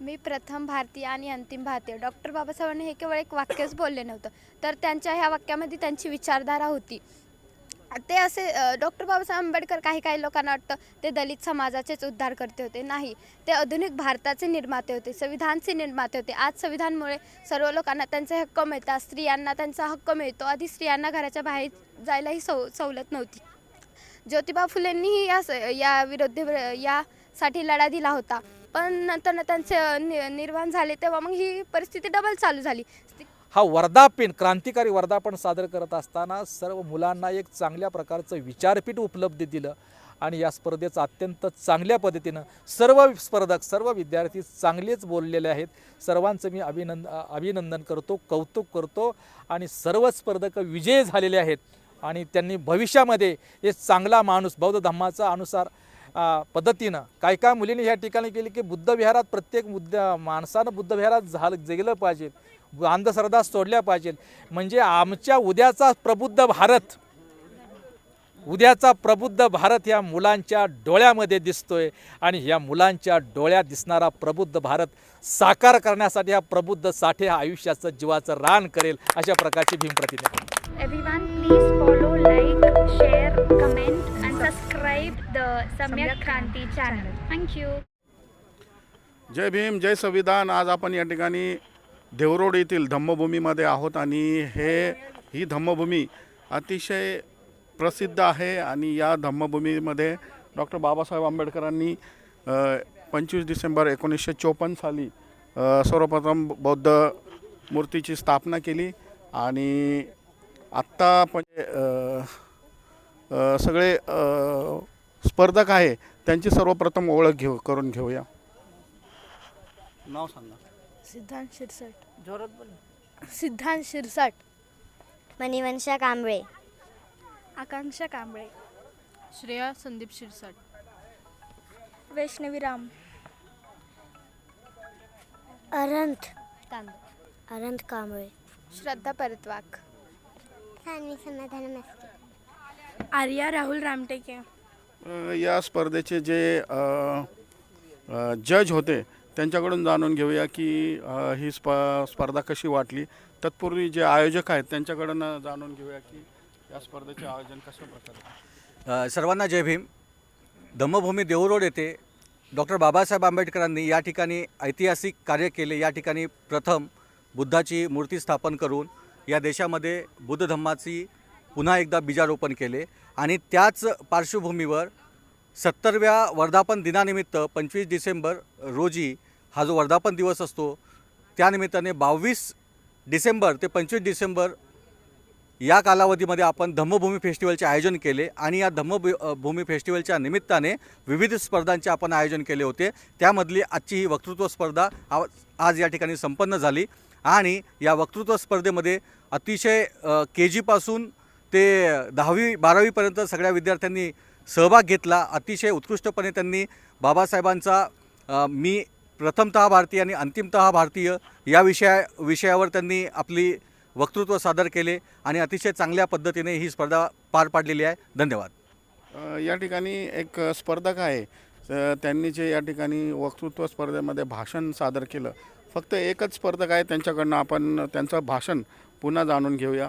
मी प्रथम भारतीय आणि अंतिम भारतीय. डॉक्टर बाबासाहेबांनी हे केवळ एक वाक्यच बोलले नव्हतं. तर त्यांच्या ह्या वाक्यामध्ये त्यांची विचारधारा होती. ते असे डॉक्टर बाबासाहेब आंबेडकर काही काही लोकांना वाटतं ते दलित समाजाचेच उद्धार करते होते. नाही ते आधुनिक भारताचे निर्माते होते संविधानचे निर्माते होते. आज संविधानमुळे सर्व लोकांना त्यांचे हक्क मिळतात. स्त्रियांना त्यांचा हक्क मिळतो. आधी स्त्रियांना घराच्या बाहेर जायलाही सव सवलत नव्हती. ज्योतिबा फुलेंनीही या स- या विरोधी यासाठी लढा दिला होता. पण नंतर ना त्यांचे नि निर्माण झाले तेव्हा मग ही परिस्थिती डबल चालू झाली. हा वर्धापीन क्रांतिकारी वर्धापन सादर करत असताना सर्व मुलांना एक चांगल्या प्रकारचं विचारपीठ उपलब्ध दिलं आणि या स्पर्धेचं अत्यंत चांगल्या पद्धतीनं सर्व स्पर्धक सर्व विद्यार्थी चांगलेच बोललेले आहेत. सर्वांचं मी अभिनंद अभिनंदन करतो कौतुक करतो आणि सर्व स्पर्धक विजयी झालेले आहेत. आणि त्यांनी भविष्यामध्ये एक चांगला माणूस बौद्ध धम्माचा अनुसार पद्धतीनं काय काय मुलींनी ह्या ठिकाणी केली की बुद्ध विहारात प्रत्येक मुद्दा माणसानं बुद्ध विहारात झालं जगलं पाहिजे. अंधश्रद्धा सोडल्या पाहिजे. म्हणजे आमच्या उद्याचा प्रबुद्ध भारत उद्याचा प्रबुद्ध भारत या मुलांच्या डोळ्यामध्ये दिसतोय. आणि या मुलांच्या डोळ्यात दिसणारा प्रबुद्ध भारत साकार करण्यासाठी हा प्रबुद्ध साठे हा आयुष्याचं जीवाचं रान करेल अशा प्रकारची भीमप्रतिज्ञा. Everyone please follow like share the Samyak Kranti channel. Thank you. जय भीम जय संविधान आज आपण या ठिकाणी देवरोड येथील धम्मभूमीमध्ये आहोत आणि हे ही धम्मभूमी अतिशय प्रसिद्ध आहे आणि या धम्मभूमीमध्ये डॉक्टर बाबासाहेब आंबेडकरांनी पंचवीस डिसेंबर एकोणीसशे चोपन्न साली सर्वप्रथम बौद्ध मूर्तीची स्थापना केली आणि आत्ता म्हणजे अ, सगळे स्पर्धक आहे त्यांची सर्वप्रथम ओळख घेऊ करून घेऊया. नाव सांगा. सिद्धांत शिरसाट. जोरात बोल. सिद्धांत शिरसाट. मणिवंशा कांबळे. आकांक्षा कांबळे. श्रेया संदीप शिरसाट. वैष्णवी राम. अरंत कांबळे. अरंत कांबळे. श्रद्धा परतवाक. समाधान आर्या राहुल रामटेके. अ, या स्पर्धेचे जे अ, अ, जज होते त्यांच्याकडून जाणून घेऊया की अ, ही स्प स्पर्धा कशी वाटली. तत्पूर्वी जे आयोजक आहेत त्यांच्याकडून जाणून घेऊया की या स्पर्धेचे आयोजन कशा प्रकारे? अ, सर्वांना जय भीम. धम्मभूमी देऊरोड येथे डॉक्टर बाबासाहेब आंबेडकरांनी या ठिकाणी ऐतिहासिक कार्य केले. या ठिकाणी प्रथम बुद्धाची मूर्ती स्थापन करून या देशामध्ये बुद्ध धम्माची पुन्हा एकदा बीजारोपण केले. आणि त्याच पार्श्वभूमीवर सत्तरव्या वर्धापन दिनानिमित्त पंचवीस डिसेंबर रोजी हा जो वर्धापन दिवस असतो त्यानिमित्ताने बावीस डिसेंबर ते पंचवीस डिसेंबर या कालावधीमध्ये आपण धम्मभूमी फेस्टिवलचे आयोजन केले आणि या धम्मभूमी भूमी फेस्टिवलच्या निमित्ताने विविध स्पर्धांचे आपण आयोजन केले होते. त्यामधली आजची ही वक्तृत्व स्पर्धा आज या ठिकाणी संपन्न झाली आणि या वक्तृत्व स्पर्धेमध्ये अतिशय के जीपासून ते दहावी बारावीपर्यंत सगळ्या विद्यार्थ्यांनी सहभाग घेतला. अतिशय उत्कृष्टपणे त्यांनी बाबासाहेबांचा मी प्रथमतः भारतीय आणि अंतिमतः भारतीय या विषया विषयावर त्यांनी आपली वक्तृत्व सादर केले आणि अतिशय चांगल्या पद्धतीने ही स्पर्धा पार पाडलेली आहे. धन्यवाद. या ठिकाणी एक स्पर्धक आहे. त्यांनी जे या ठिकाणी वक्तृत्व स्पर्धेमध्ये भाषण सादर केलं. फक्त एकच स्पर्धक आहे त्यांच्याकडनं आपण त्यांचं भाषण पुन्हा जाणून घेऊया.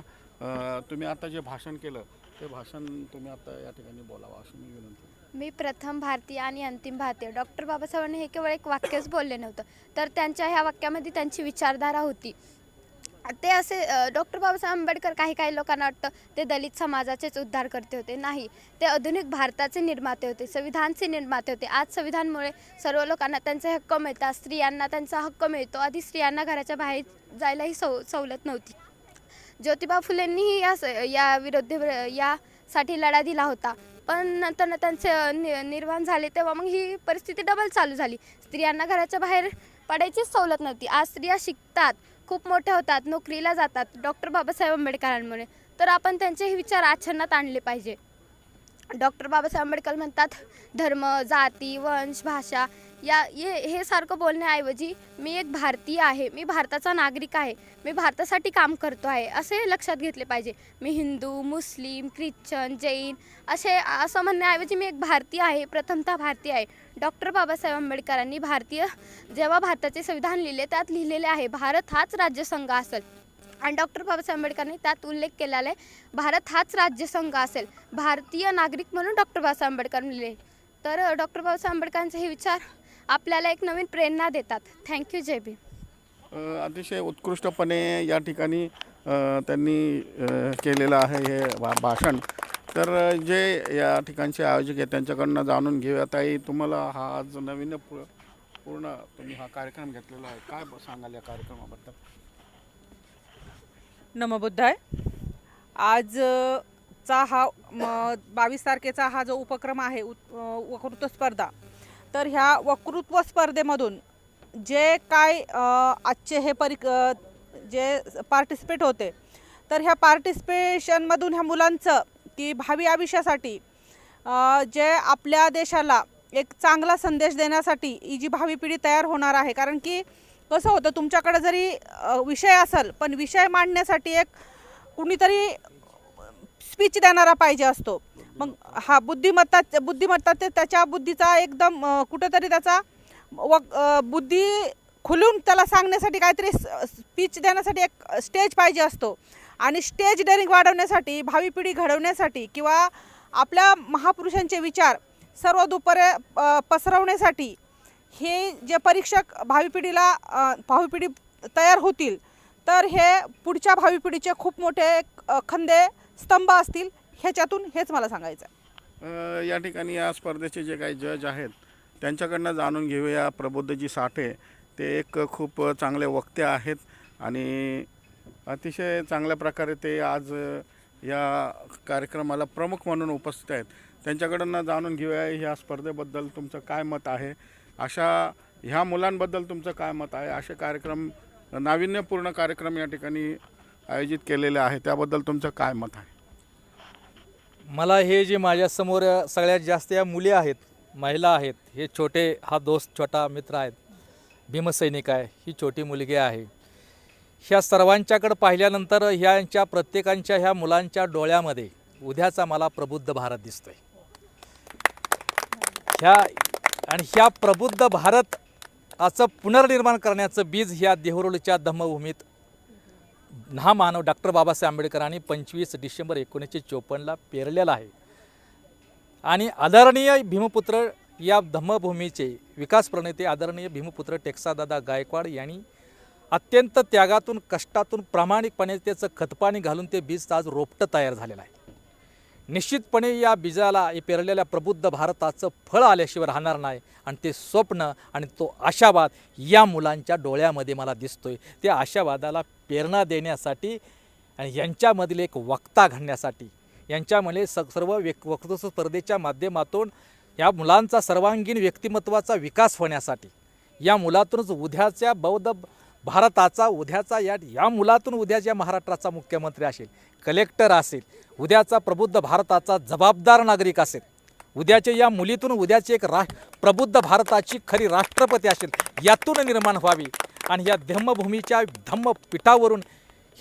तुम्ही आता जे भाषण केलं ते भाषण तुम्ही आता या ठिकाणी बोलावं असं मी विनंती मी प्रथम भारतीय आणि अंतिम भारतीय. डॉक्टर बाबासाहेबांनी हे केवळ एक वाक्यच बोलले नव्हतं तर त्यांच्या ह्या वाक्यामध्ये त्यांची विचारधारा होती. ते असे डॉक्टर बाबासाहेब आंबेडकर काही काही लोकांना वाटतं ते दलित समाजाचेच उद्धार करते होते. नाही ते आधुनिक भारताचे निर्माते होते संविधानचे निर्माते होते. आज संविधानमुळे सर्व लोकांना त्यांचे हक्क मिळतात स्त्रियांना त्यांचा हक्क मिळतो. आधी स्त्रियांना घराच्या बाहेर जायलाही सव सवलत नव्हती. ज्योतिबा फुलेंनीही या स- या विरुद्ध यासाठी लढा दिला होता. पण नंतर ना त्यांचे नि निर्माण झाले तेव्हा मग ही परिस्थिती डबल चालू झाली. स्त्रियांना घराच्या बाहेर पडायचीच सवलत नव्हती. आज स्त्रिया शिकतात खूप मोठ्या होतात नोकरीला जातात डॉक्टर बाबासाहेब आंबेडकरांमुळे. तर आपण त्यांचे हे विचार आचरणात आणले पाहिजे. डॉक्टर बाबासाहेब आंबेडकर म्हणतात धर्म जाती वंश भाषा या हे हे सारखं बोलण्याऐवजी मी एक भारतीय आहे मी भारताचा नागरिक आहे मी भारतासाठी काम करतो आहे असे लक्षात घेतले पाहिजे. मी हिंदू मुस्लिम ख्रिश्चन जैन असे असं म्हणण्याऐवजी मी एक भारतीय आहे प्रथमतः भारतीय आहे. डॉक्टर बाबासाहेब आंबेडकरांनी भारतीय जेव्हा भारताचे संविधान लिहिले त्यात लिहिलेले आहे भारत हाच राज्यसंघ असेल. आणि डॉक्टर बाबासाहेब आंबेडकरांनी त्यात उल्लेख केलेला आहे भारत हाच राज्यसंघ असेल. भारतीय नागरिक म्हणून डॉक्टर बाबासाहेब आंबेडकरांनी लिहिले. तर डॉक्टर बाबासाहेब आंबेडकरांचे हे विचार आपल्याला एक नवीन प्रेरणा देतात. थँक्यू जय भीम अ, अतिशय उत्कृष्टपणे या ठिकाणी त्यांनी केलेलं आहे हे भा भाषण. तर जे या ठिकाणचे आयोजक आहेत त्यांच्याकडनं जाणून घेऊया. ताई तुम्हाला हा आज नवीन पू- पूर्ण तुम्ही हा कार्यक्रम घेतलेला आहे. काय ब- सांगाल या कार्यक्रमाबद्दल? नमबुद्धाय. आज चा हा बावीस तारखेचा हा जो उपक्रम आहे वक्तृत्व स्पर्धा तर ह्या वक्तृत्व स्पर्धेमधून जे काय आजचे हे परिक जे पार्टिसिपेट होते तर ह्या पार्टिसिपेशनमधून ह्या मुलांचं की भावी आयुष्यासाठी जे आपल्या देशाला एक चांगला संदेश देण्यासाठी ही जी भावी पिढी तयार होणार आहे. कारण की कसं होतं तुमच्याकडे जरी विषय असेल पण विषय मांडण्यासाठी एक कुणीतरी स्पीच देणारा पाहिजे असतो. मग हा बुद्धिमत्ता बुद्धिमत्ता ते त्याच्या बुद्धीचा एकदम कुठंतरी त्याचा व बुद्धी खुलून त्याला सांगण्यासाठी काहीतरी स्पीच देण्यासाठी एक स्टेज पाहिजे असतो. आणि स्टेज डेअरिंग वाढवण्यासाठी भावी पिढी घडवण्यासाठी किंवा आपल्या महापुरुषांचे विचार सर्व दुपरे पसरवण्यासाठी हे जे परीक्षक भावी पिढीला भावी पिढी तयार होतील तर हे पुढच्या भावी पिढीचे खूप मोठे खंदे स्तंभ असतील. ह्याच्यातून हेच मला सांगायचं आहे अ, या ठिकाणी या स्पर्धेचे जे काही जज आहेत त्यांच्याकडनं जाणून घेऊया प्रबोधजी साठे. ते एक खूप चांगले वक्ते आहेत आणि अतिशय चांगल्या प्रकारे ते आज अ, या कार्यक्रमाला प्रमुख म्हणून उपस्थित आहेत. त्यांच्याकडनं जाणून घेऊया ह्या स्पर्धेबद्दल तुमचं काय मत आहे? अशा ह्या मुलांबद्दल तुमचं काय मत आहे? असे कार्यक्रम नाविन्यपूर्ण कार्यक्रम या ठिकाणी आयोजित केलेले आहे त्याबद्दल तुमचं काय मत आहे? मला हे जे माझ्यासमोर सगळ्यात जास्त या मुली आहेत महिला आहेत हे छोटे हा दोस्त छोटा मित्र आहेत भीमसैनिक आहे ही छोटी मुलगी आहे. ह्या सर्वांच्याकडं पाहिल्यानंतर ह्यांच्या प्रत्येकांच्या ह्या मुलांच्या डोळ्यामध्ये उद्याचा मला प्रबुद्ध भारत दिसतोय. ह्या आणि ह्या प्रबुद्ध भारत असं पुनर्निर्माण करण्याचं बीज ह्या देहरोलीच्या धम्मभूमीत हा मानव डॉक्टर बाबासाहेब आंबेडकरांनी पंचवीस डिसेंबर एकोणीसशे चोपन्नला पेरलेला आहे. आणि आदरणीय भीमपुत्र या धम्मभूमीचे विकास प्रणेते आदरणीय भीमपुत्र टेक्सादादा गायकवाड यांनी अत्यंत त्यागातून कष्टातून प्रामाणिकपणे त्याचं खतपाणी घालून ते बीज आज रोपटं तयार झालेलं आहे. निश्चितपणे या बीजाला पेरलेल्या प्रबुद्ध भारताचं फळ आल्याशिवाय राहणार नाही आणि ते स्वप्न आणि तो आशावाद या मुलांच्या डोळ्यामध्ये मला दिसतोय. त्या आशावादाला प्रेरणा देण्यासाठी आणि यांच्यामधील एक वक्ता घडण्यासाठी यांच्यामध्ये स सर्व व्यक् वक्तृत्व स्पर्धेच्या माध्यमातून या मुलांचा सर्वांगीण व्यक्तिमत्वाचा विकास होण्यासाठी या मुलातूनच उद्याच्या बौद्ध भारताचा उद्याचा या या मुलातून उद्याच्या महाराष्ट्राचा मुख्यमंत्री असेल कलेक्टर असेल उद्याचा प्रबुद्ध भारताचा जबाबदार नागरिक असेल उद्याच्या या मुलीतून उद्याची एक रा प्रबुद्ध भारताची खरी राष्ट्रपती असेल यातून निर्माण व्हावी आणि या धम्मभूमीच्या धम्मपीठावरून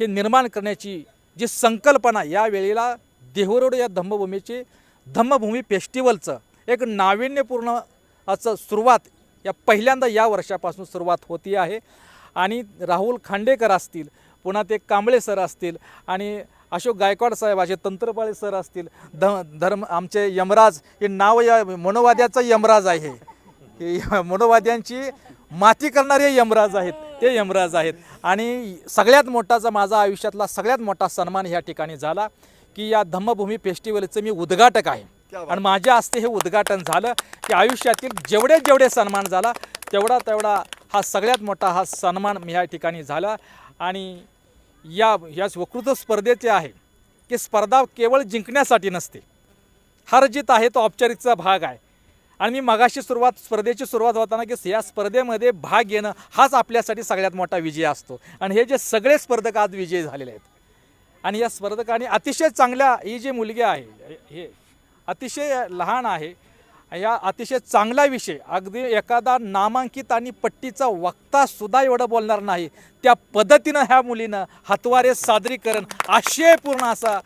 हे निर्माण करण्याची जी संकल्पना या वेळेला देहरोड या धम्मभूमीची धम्मभूमी फेस्टिवलचं एक नाविन्यपूर्ण असं सुरुवात या पहिल्यांदा या वर्षापासून सुरुवात होती आहे. आणि राहुल खांडेकर असतील पुन्हा ते कांबळे सर असतील आणि अशोक गायकवाड साहेब असे तंत्रपाळे सर असतील ध धर्म आमचे यमराज हे नाव या मनोवाद्याचं यमराज आहे. हे य- मनोवाद्यांची माती करणारे यमराज आहेत. ते यमराज आहेत. आणि सगळ्यात मोठाचा माझा आयुष्यातला सगळ्यात मोठा सन्मान ह्या ठिकाणी झाला की या धम्मभूमी फेस्टिवलचं मी उद्घाटक आहे. आणि माझ्या हस्ते हे उद्घाटन झालं की आयुष्यातील जेवढे जेवढे सन्मान झाला तेवढा तेवढा हा सगळ्यात मोठा हा सन्मान मी ह्या ठिकाणी झाला. आणि या या वक्तृत्व स्पर्धेचे आहे की स्पर्धा केवळ जिंकण्यासाठी नसते. हार जीत आहे तो औपचारिकचा भाग आहे. आणि मी मगाशी सुरुवात स्पर्धेची सुरुवात होताना की या स्पर्धेमध्ये भाग घेणं हाच आपल्यासाठी सगळ्यात मोठा विजय असतो. आणि हे जे सगळे स्पर्धक आज विजयी झालेले आहेत. आणि या स्पर्धकांनी अतिशय चांगल्या ही जी मुलगी आहे हे अतिशय लहान आहे या अतिशय चांगला विषय अगदी एखादा नामांकित आणि पट्टीचा वक्ता सुद्धा एवढं बोलणार नाही. त्या पद्धतीनं ह्या मुलीनं हातवारे सादरीकरण आशयपूर्ण असा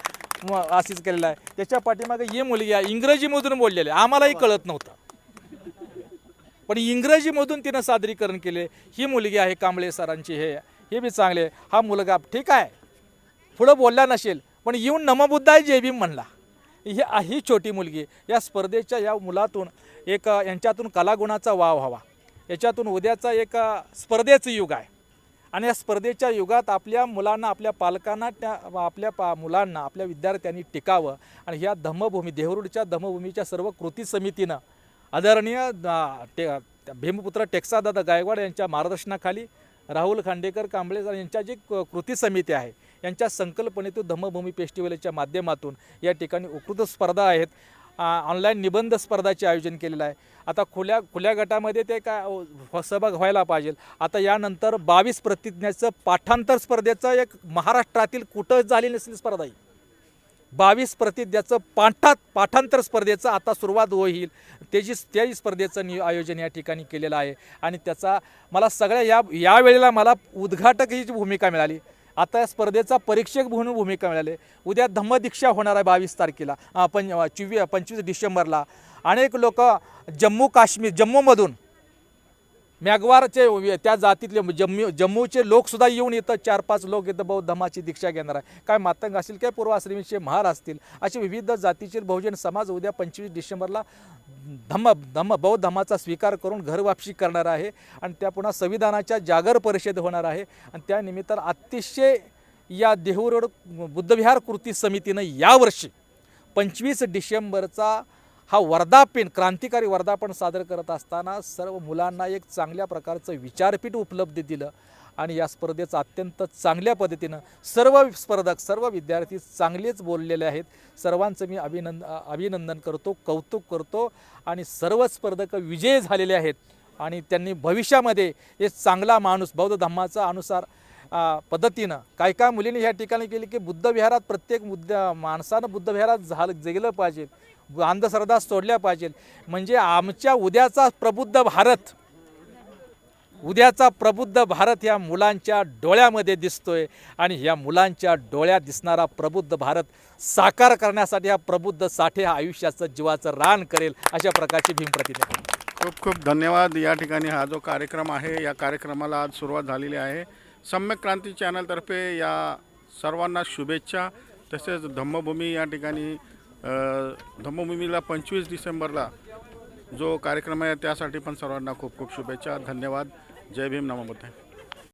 म- अशीच केलेला आहे. त्याच्या पाठीमागे ही मुलगी इंग्रजीमधून बोललेली आहे. आम्हालाही कळत नव्हतं. पण इंग्रजीमधून तिनं सादरीकरण केले. ही मुलगी आहे कांबळे सरांची. हे हे बी चांगले. हा मुलगा ठीक आहे. पुढं बोलला नसेल पण येऊन नमबुद्धाय जे भीम म्हणला. ही ही छोटी मुलगी. या स्पर्धेच्या या मुलातून एक यांच्यातून कलागुणाचा वाव व्हावा याच्यातून उद्याचा एक स्पर्धेचं युग आहे. आणि या स्पर्धेच्या युगात आपल्या मुलांना आपल्या पालकांना त्या आपल्या पा मुलांना आपल्या विद्यार्थ्यांनी टिकावं. आणि ह्या धम्मभूमी देहरुडच्या धम्मभूमीच्या सर्व कृती समितीनं आदरणीय अ, टे भीमपुत्र टेक्सादादा गायकवाड यांच्या मार्गदर्शनाखाली राहुल खांडेकर कांबळे यांच्या जी कृती समिती आहे यांच्या संकल्पनेतून धम्मभूमी फेस्टिवलच्या माध्यमातून या ठिकाणी उकृत स्पर्धा आहेत. ऑनलाईन निबंध स्पर्धाचे आयोजन केलेलं आहे. आता खुल्या खुल्या गटामध्ये ते काय सहभाग व्हायला पाहिजे. आता यानंतर बावीस प्रतिज्ञाचं पाठांतर स्पर्धेचं एक महाराष्ट्रातील कुठं झाली नसलेली स्पर्धा ही बावीस प्रतिज्ञाचं पाठात पाठांतर स्पर्धेचं आता सुरुवात होईल. त्याची त्याही स्पर्धेचं नि आयोजन या ठिकाणी केलेलं आहे. आणि त्याचा मला सगळ्या या यावेळेला मला उद्घाटक ही भूमिका मिळाली. आता या स्पर्धेचा परीक्षक म्हणून भूमिका मिळाली. उद्या धम्मदीक्षा होणार आहे बावीस तारखेला. पं चोवी पंचवीस डिसेंबरला. अनेक लोक जम्मू काश्मीर जम्मूमधून मॅगवारचे त्या जातीतले जम्मू जम्मूचे लोकसुद्धा येऊन इथं चार पाच लोक इथं बौद्ध धमाची दीक्षा घेणार आहे. काय मातंग असतील काय पूर्वाश्रमीचे महार असतील? असे विविध जातीचे बहुजन समाज उद्या पंचवीस डिसेंबरला धम्म धम्म बौद्ध धम्माचा स्वीकार करून घरवापशी करणार आहे आणि त्या पुन्हा संविधानाच्या जागर परिषद होणार आहे. आणि त्यानिमित्तानं अतिशय या देहूरोड बुद्धविहार कृती समितीनं यावर्षी पंचवीस डिसेंबरचा हा वर्धापन क्रांतिकारी वर्धापन सादर करत असताना सर्व मुलांना एक चांगल्या प्रकारचं विचारपीठ उपलब्ध दिलं आणि या स्पर्धेचं अत्यंत चांगल्या पद्धतीनं सर्व स्पर्धक सर्व विद्यार्थी चांगलेच बोललेले आहेत. सर्वांचं मी अभिनंद अभिनंदन करतो कौतुक करतो आणि सर्व स्पर्धक विजयी झालेले आहेत आणि त्यांनी भविष्यामध्ये एक चांगला माणूस बौद्ध धम्माचा अनुसार पद्धतीनं काय काय मुलींनी ह्या ठिकाणी केली की बुद्धविहारात प्रत्येक मुद्द्या माणसानं बुद्धविहारात झालं जगलं पाहिजे. अंधश्रद्धा सोडल्या पाहिजे. म्हणजे आमच्या उद्याचा प्रबुद्ध भारत उद्याचा प्रबुद्ध भारत या मुलांच्या डोळ्यामध्ये दिसतोय आणि या मुलांच्या डोळ्यात दिसणारा प्रबुद्ध भारत साकार करण्यासाठी हा प्रबुद्ध साठे हा आयुष्याचं जीवाचं रान करेल अशा प्रकारची भीमप्रतिज्ञा खूप खूप धन्यवाद. या ठिकाणी हा जो कार्यक्रम आहे या कार्यक्रमाला आज सुरुवात झालेली आहे. सम्यक क्रांती चॅनलतर्फे या सर्वांना शुभेच्छा. तसेच धम्मभूमी या ठिकाणी धम्मभूमीला पंचवीस डिसेंबरला जो कार्यक्रम आहे त्यासाठी पण सर्वांना खूप खूप शुभेच्छा धन्यवाद. जय भीम नमो